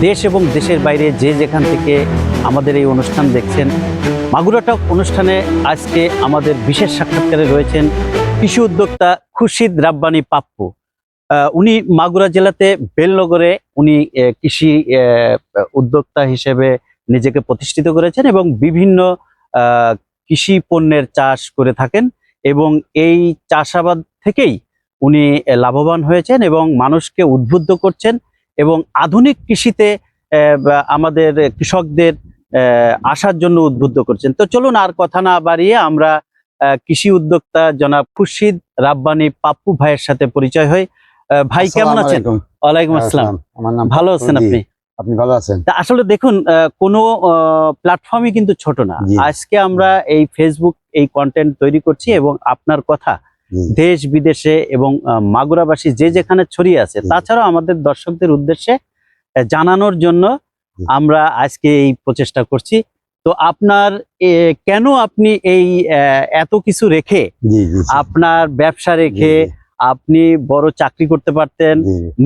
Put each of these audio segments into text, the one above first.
দেশ এবং দেশের বাইরে যে যেখান থেকে আমাদের এই অনুষ্ঠান দেখছেন মাগুরাটক অনুষ্ঠানে আজকে আমাদের বিশেষ সাক্ষাৎকারে রয়েছেন কৃষি উদ্যোক্তা খুরশিদ রাব্বানি পাপ্পু। উনি মাগুরা জেলাতে বেলনগরে উনি কৃষি উদ্যোক্তা হিসেবে নিজেকে প্রতিষ্ঠিত করেছেন এবং বিভিন্ন কৃষি পণ্যের চাষ করে থাকেন এবং এই চাষাবাদ থেকেই উনি লাভবান হয়েছেন এবং মানুষকে উদ্বুদ্ধ করছেন এবং আধুনিক কৃষিতে আমাদের কৃষকদের আসার জন্য উদ্বুদ্ধ করছেন। তো চলুন আর কথা না বাড়িয়ে আমরা কৃষি উদ্যোক্তা জনাব খুরশিদ রাব্বানি পাপ্পু ভাইয়ের সাথে পরিচয় হই। আহ, ভাই কেমন আছেন? ওয়ালাইকুম আসসালাম। আমার নাম ভালো আছেন আপনি? আপনি ভালো আছেন? তা আসলে দেখুন কোনো প্ল্যাটফর্মই কিন্তু ছোট না। আজকে আমরা এই ফেসবুক এই কন্টেন্ট তৈরি করছি এবং আপনার কথা দেশ বিদেশে এবং মাগুরাবাসী যে যেখানে ছড়িয়ে আছে। তাছাড়াও আমাদের দর্শকদের উদ্দেশ্যে জানানোর জন্য আমরা আজকে এই প্রচেষ্টা করছি। তো আপনার কেন আপনি এই এত কিছু রেখে আপনার ব্যবসা রেখে আপনি বড় চাকরি করতে পারতেন।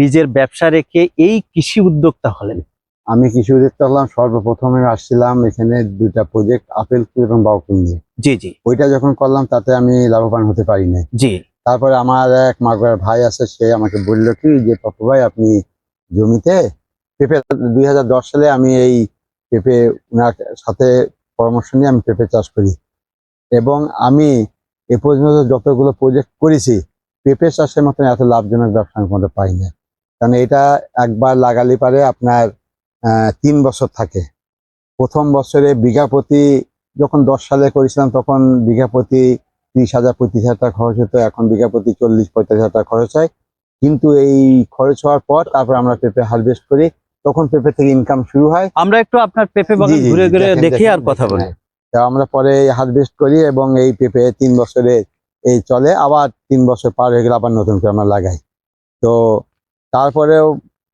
নিজের ব্যবসা রেখে এই কৃষি উদ্যোক্তা হলেন? আমি কৃষি দেখতে হলাম সর্বপ্রথমে আসছিলাম এখানে দুইটা প্রজেক্ট আপেল এবং বাউকুল নিয়ে। জি জি। ওইটা যখন করলাম তাতে আমি লাভবান হতে পারি না জি। তারপরে আমার এক মাগুরার ভাই আছে সে আমাকে বলল কি যে পপ্পু ভাই আপনি জমিতে পেঁপে দুই হাজার দশ সালে আমি এই পেঁপে ওনার সাথে পরামর্শ নিয়ে আমি পেঁপে চাষ করি। এবং আমি এ পর্যন্ত যতগুলো প্রজেক্ট করেছি পেঁপে চাষের মতন এত লাভজনক ব্যবসা আমি কোনোটা পাই না কারণ এটা একবার লাগালে পারে আপনার তিন বছর থাকে। প্রথম বছরে বিঘা প্রতি যখন দশ সালে করেছিলাম তখন বিঘা প্রতি ত্রিশ হাজার পঁয়ত্রিশ হাজার টাকা খরচ হতো। এখন বিঘা প্রতি চল্লিশ পঁয়তাল্লিশ হাজার টাকা খরচ হয়। কিন্তু এই খরচ হওয়ার পর তারপর আমরা পেঁপে হারভেস্ট করি। তখন পেঁপে থেকে ইনকাম শুরু হয়। আমরা একটু আপনার পেঁপে বাগান ঘুরে ঘুরে দেখি আর কথা বলি। হ্যাঁ। আমরা পরে হারভেস্ট করি এবং এই পেঁপে তিন বছরে এই চলে। আবার তিন বছর পার হয়ে গেলে আবার নতুন করে আমরা লাগাই। তো তারপরেও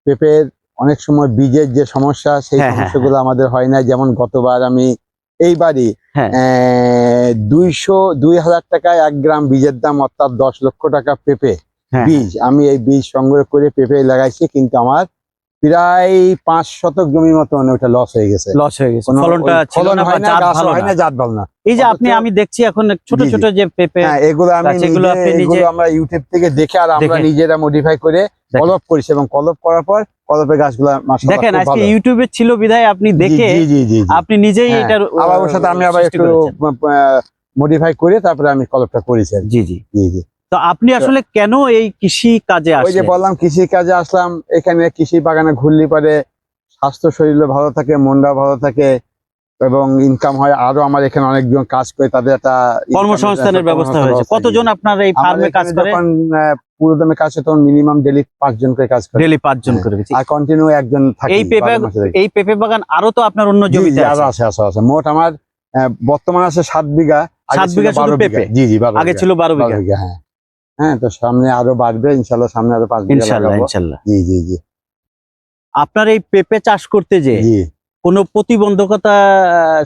পেঁপের অনেক সময় বীজের যে সমস্যা সেই হ্যাঁ, হ্যাঁ, সমস্যাগুলো আমাদের হয় না যেমন গতবার আমি এইবারই হ্যাঁ। দুইশো দুই হাজার টাকায় এক গ্রাম বীজের দাম অর্থাৎ দশ লক্ষ টাকা পেঁপে হ্যাঁ। বীজ। আমি এই বীজ সংগ্রহ করে পেঁপে লাগাইছি কিন্তু আমার প্রায় পাঁচ শতক জমি মতন ওটা লস হয়ে গেছে লস হয়ে গেছে ফলনটা ছিল ফলন হয় না গাছ হয় না জাত ভালো না এই যে আপনি আমি দেখছি এখন ছোট। ছোট যে পেঁপে হ্যাঁ এগুলো আমি এগুলো আমরা ইউটিউব থেকে দেখে আর আমরা নিজেরা মডিফাই করে। কলপ করেছি এবং কলপ করার পর কলপের গাছগুলো দেখেন আজকে। ইউটিউবে ছিল বিধায় আপনি দেখে। আপনি নিজেই হ্যাঁ, এটার আবার ওর সাথে আমি আবার একটু। মডিফাই করে তারপরে আমি কলপটা করেছি। জি জি জি জি তো আপনি আসলে কেন এই কৃষি কাজে ওই যে বললাম কৃষি কাজে আসলাম এখানে কৃষি বাগানে ঘুরলি পরে স্বাস্থ্য শরীরও ভালো থাকে মনটা ভালো থাকে এবং ইনকাম হয়। আরও আমার এখানে অনেকজন কাজ করে তাদের একটা কর্মসংস্থানের ব্যবস্থা হয়েছে। কতজন আপনার এই ফার্মে কাজ করে? পুরোদমে কাজ করে তখন মিনিমাম ডেলি পাঁচজন করে কাজ করে। ডেলি পাঁচজন হ্যাঁ। করে। আর কন্টিনিউ একজন থাকে এই পেঁপে এই পেঁপে বাগান আরও তো আপনার অন্য জমিতে আছে? আছে আছে আছে। মোট আমার বর্তমান আছে সাত বিঘা সাত বিঘা শুধু 12 পেঁপে? জি জি আগে ছিল বারো বিঘা হ্যাঁ। হ্যাঁ তো সামনে আরও বাড়বে ইনশাল্লাহ সামনে আরও পাঁচ ইনশাল্লাহ ইনশাল্লাহ। জি জি জি। আপনার এই পেঁপে চাষ করতে যে কোনো প্রতিবন্ধকতা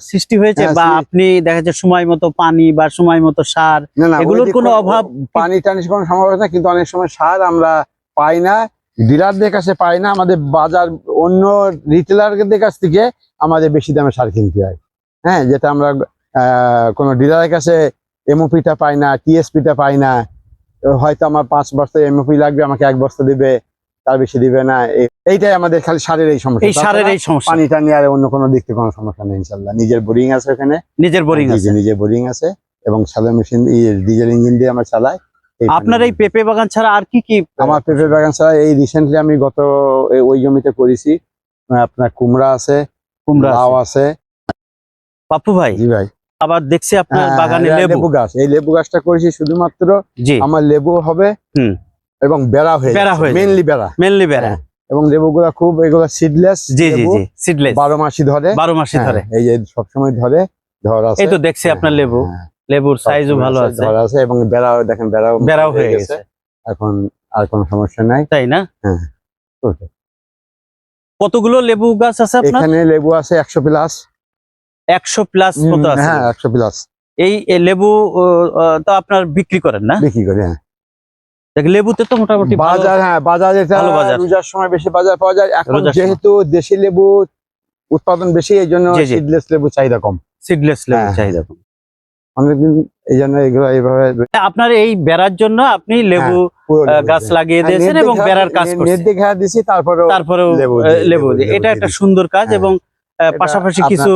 সৃষ্টি হয়েছে হ্যাঁ, বা আপনি দেখা যাচ্ছে সময় মতো পানি বা সময় মতো সার এগুলোর কোনো অভাব পানি টানি কোনো সম্ভাবনা না কিন্তু অনেক সময় সার আমরা পাই না। ডিলারদের কাছে পাই না আমাদের বাজার অন্য রিটেলারদের কাছ থেকে আমাদের বেশি দামে সার কিনতে হয়। হ্যাঁ যেটা আমরা আহ, কোনো ডিলারের কাছে এমওপিটা পাই না টিএসপিটা পাই না হয়তো আমার পাঁচ বস্তা এমওপি লাগবে আমাকে এক বস্তা দিবে তার বেশি দিবে না। এইটাই আমাদের খালি সারের এই সমস্যা। এই সারের এই সমস্যা। পানি টানি আর অন্য কোনো দিক থেকে কোনো সমস্যা নেই ইনশাল্লাহ নিজের বোরিং আছে ওখানে। নিজের বোরিং আছে। নিজের বোরিং আছে এবং স্যালো মেশিন ডিজেল ইঞ্জিন দিয়ে আমরা চালাই আপনার এই পেঁপে বাগান ছাড়া আর কি কি আমার পেঁপে বাগান ছাড়া এই রিসেন্টলি আমি গত ওই জমিতে করেছি আপনার কুমড়া আছে কুমড়া লাউ আছে? আছে। পাপ্পু ভাই জি ভাই। আবার দেখছি আপনার হ্যাঁ, বাগানে হ্যাঁ, লেবু। গাছ। এই লেবু গাছটা করেছি শুধুমাত্র আমার লেবু হবে হুম। এবং বেড়া হয়ে বেড়া হয়ে। মেনলি বেড়া। মেনলি বেড়া। হ্যাঁ, এবং লেবুগুলা খুব এগুলো সিডলেস জি জি জি সিডলেস বারো মাসি ধরে। বারো মাসে ধরে। এই যে সবসময় ধরে ধর আছে। এই তো দেখছি আপনার লেবু। লেবুর সাইজও ভালো আছে। ধর আছে এবং বেড়াও দেখেন বেড়াও বেড়াও হয়ে গেছে। এখন আর কোনো সমস্যা নাই। তাই না? হ্যাঁ, কতগুলো লেবু গাছ আছে আপনার? এখানে লেবু আছে একশো প্লাস একশো প্লাস মতো আছে। হ্যাঁ একশো প্লাস এই লেবু তো আপনার বিক্রি করেন না? বিক্রি করি হ্যাঁ। লেবুতে তো মোটামুটি বাজার হ্যাঁ বাজার এটা বাজার। রোজার সময় বেশি বাজার পাওয়া যায়। এখন যেহেতু দেশি লেবু উৎপাদন বেশি এই জন্য। সিডলেস লেবু চাহিদা কম। সিডলেস লেবু হ্যাঁ। চাহিদা কম। অনেকদিন এই জন্য এগুলো এইভাবে আপনার এই বেড়ার জন্য আপনি লেবু আহ, লেবু গাছ লাগিয়ে হ্যাঁ, দিয়েছেন এবং বেড়ার কাজ করছেন। দিছি তারপরেও তারপরেও লেবু এটা একটা সুন্দর কাজ হ্যাঁ। এবং পাশাপাশি কিছু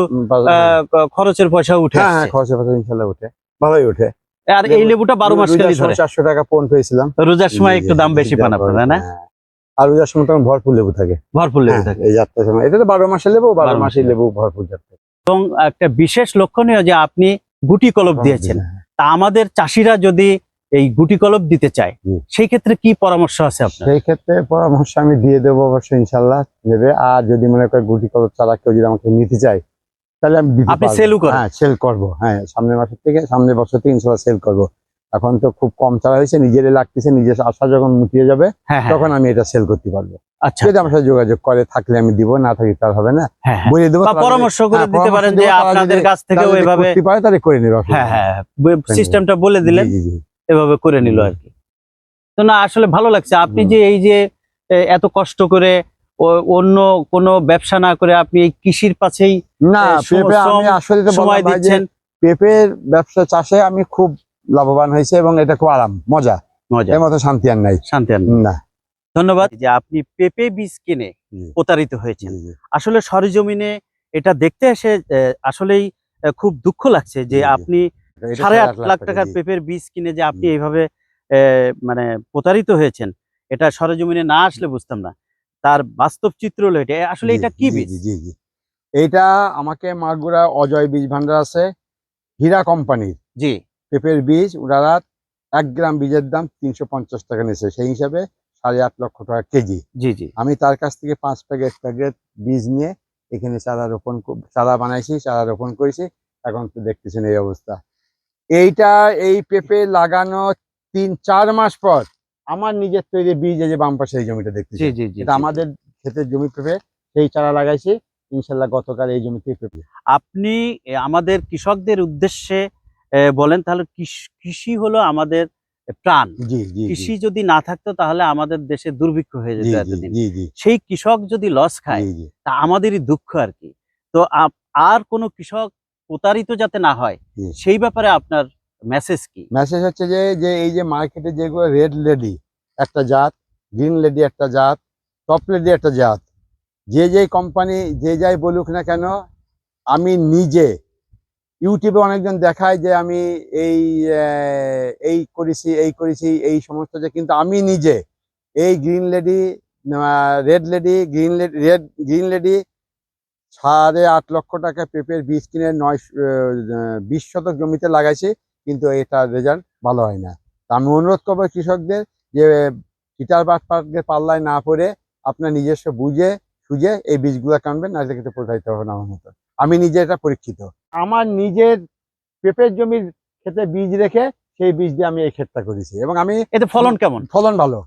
খরচের পয়সা উঠে হ্যাঁ হ্যাঁ আসছে। খরচে খরচে ইনশাল্লাহ উঠে। ভালোই উঠে। আর এই লেবুটা বারো মাস ধরে। চারশো টাকা পণ পেয়েছিলাম। রোজার সময় একটু দাম বেশি পান আপনারা না? হ্যাঁ। আর রোজার সময় তখন ভরপুর লেবু থাকে। ভরপুর লেবু হ্যাঁ, থাকে। এই যাত্রার সময়। এটা তো বারো মাসে লেবু বারো বারো মাসে মাসে। লেবু ভরপুর যাত্রা। এবং একটা বিশেষ লক্ষণীয় যে আপনি গুটি কলপ দিয়েছেন। তা আমাদের চাষিরা যদি এই গুটি কলপ দিতে চায় জি। সেই ক্ষেত্রে কি পরামর্শ আছে আপনার সেই ক্ষেত্রে পরামর্শ আমি দিয়ে দেবো অবশ্যই ইনশাল্লাহ দেবে আর যদি মনে করে গুটি কলম চারা কেউ যদি আমাকে নিতে চায় তাহলে আমি আপনি। করেন? হ্যাঁ সেল করব হ্যাঁ সামনের মাসের থেকে সামনের বছর থেকে ইনশাল্লাহ সেল করব এখন তো খুব কম চারা হয়েছে নিজেরই লাগতেছে নিজের আশা যখন মুটিয়ে যাবে হ্যাঁ হ্যাঁ তখন আমি এটা সেল করতে পারব আচ্ছা যদি আমার সাথে যোগাযোগ করে থাকলে আমি দিব না থাকি তার হবে না হ্যাঁ। বলে দেবো পরামর্শ করে দিতে পারেন যে আপনাদের কাছ করতে পারে তাহলে করে নেবে হ্যাঁ। হ্যাঁ সিস্টেমটা বলে দিলেন। এভাবে করে নিল আর কি। তো না আসলে ভালো লাগছে। আপনি যে এই যে এত কষ্ট করে অন্য কোনো ব্যবসা না করে আপনি এই কৃষির পাশেই না পেঁপে আমি আসলে তো সময় দিচ্ছেন। পেঁপের ব্যবসা চাষে আমি খুব লাভবান হয়েছে এবং এটা খুব আরাম মজা। মজা। এর মতো শান্তি আর নাই। শান্তি আনন্দ। না। ধন্যবাদ। যে আপনি পেঁপে বীজ কিনে প্রতারিত হয়েছেন। আসলে সরজমিনে এটা দেখতে এসে আসলেই খুব দুঃখ লাগছে যে। আপনি সাড়ে আট লাখ টাকার। পেঁপের বীজ কিনে যে আপনি এইভাবে মানে প্রতারিত হয়েছেন এটা সরজমিনে না আসলে বুঝতাম না। তার বাস্তব চিত্র হলো এটা। আসলে এটা কি বীজ জি, জি, জি। এইটা আমাকে মাগুরা অজয় বীজ ভান্ডার আছে হীরা কোম্পানির। জি। পেঁপের বীজ ওনারা এক গ্রাম বীজের দাম তিনশো পঞ্চাশ টাকা নিয়েছে। সেই হিসাবে সাড়ে আট লক্ষ টাকা কেজি। জি জি। আমি তার কাছ থেকে পাঁচ প্যাকেট প্যাকেট বীজ নিয়ে এখানে চারা রোপণ চারা বানাইছি চারা রোপণ করেছি। এখন তো দেখতেছেন এই অবস্থা। এইটা এই পেঁপে লাগানো তিন চার মাস পর আমার নিজের তৈরি বীজ এই যে বাম পাশে এই জমিটা দেখতেছি। এটা আমাদের ক্ষেতের জমি পেঁপে সেই চারা লাগাইছি। ইনশাল্লাহ গতকাল এই জমিতে পেঁপে। আপনি আমাদের কৃষকদের উদ্দেশ্যে বলেন তাহলে কৃষ- হলো আমাদের প্রাণ। কৃষি যদি না থাকতো তাহলে আমাদের দেশে দুর্ভিক্ষ হয়ে যেত এতদিন। সেই কৃষক যদি লস খায় তা আমাদেরই দুঃখ আর কি। তো আর কোনো কৃষক প্রতারিত যাতে না হয় সেই ব্যাপারে আপনার মেসেজ কি? মেসেজ হচ্ছে যে যে এই যে মার্কেটে যেগুলো রেড লেডি একটা জাত গ্রিন লেডি একটা জাত টপ লেডি একটা জাত যে যে কোম্পানি যে যাই বলুক না কেন আমি নিজে ইউটিউবে অনেকজন দেখায় যে আমি এই এই করেছি এই করেছি এই সমস্ত যে কিন্তু আমি নিজে এই green lady red lady green lady red green lady সাড়ে আট লক্ষ টাকা পেঁপের বীজ কিনে নয় বিশ শতক জমিতে লাগাইছি কিন্তু এটা রেজাল্ট ভালো হয় না। তা আমি অনুরোধ করব কৃষকদের যে চিটার বাটপাটকে পাল্লায় না পড়ে আপনার নিজস্ব বুঝে সুঝে এই বীজগুলো কানবেন না কিন্তু প্রতারিত হবে না আমার মতো। আমি নিজে এটা পরীক্ষিত। আমার নিজের পেঁপের জমির ক্ষেতে বীজ রেখে সেই বীজ দিয়ে আমি এই ক্ষেতটা করেছি এবং আমি এতে ফলন কেমন? ফলন ভালো।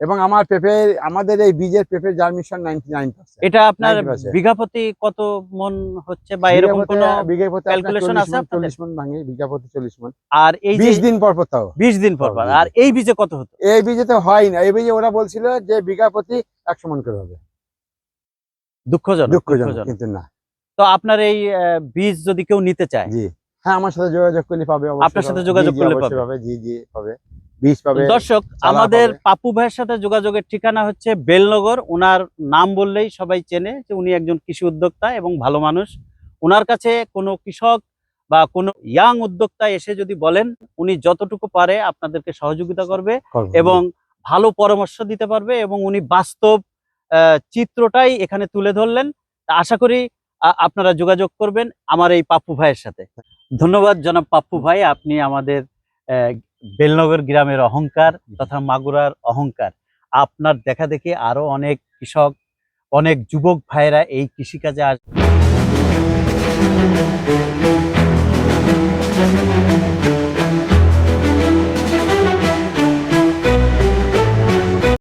এবং আমার পেঁপে আমাদের এই বীজের পেঁপের জার্মিশন নাইনটি নাইন এটা আপনার 90% বিঘা প্রতি কত মন হচ্ছে বা এরকম কোনো বিঘা প্রতি calculation আছে আপনাদের? চল্লিশ মন ভাঙে বিঘা প্রতি চল্লিশ মন। আর এই যে বিশ দিন পর পর তাও। বিশ দিন পর পর। আর এই বীজে কত হতো? এই বীজে তো হয় না। এই বীজে ওরা বলছিল যে বিঘা প্রতি একশো মন করে হবে। দুঃখজনক দুঃখজনক। কিন্তু না। তো আপনার এই বীজ যদি কেউ নিতে চায়? জি। হ্যাঁ আমার সাথে যোগাযোগ করলে পাবে অবশ্যই আপনার সাথে যোগাযোগ করলে। পাবে জি জি পাবে। দর্শক আমাদের। পাপু ভাইয়ের সাথে যোগাযোগের ঠিকানা হচ্ছে বেলনগর। ওনার নাম বললেই সবাই চেনে যে উনি একজন কৃষি উদ্যোক্তা এবং ভালো মানুষ। ওনার কাছে কোনো কৃষক বা কোনো ইয়াং উদ্যোক্তা এসে যদি বলেন উনি যতটুকু পারে আপনাদেরকে সহযোগিতা করবে এবং ভালো পরামর্শ দিতে পারবে এবং উনি বাস্তব চিত্রটাই এখানে তুলে ধরলেন। তা আশা করি আপনারা যোগাযোগ করবেন আমার এই পাপ্পু ভাইয়ের সাথে। ধন্যবাদ জনাব পাপ্পু ভাই আপনি আমাদের আহ, বেলনগর গ্রামের অহংকার তথা মাগুরার অহংকার। আপনার দেখা দেখে আরও অনেক কৃষক, অনেক যুবক ভাইয়েরা এই কৃষিকাজে আস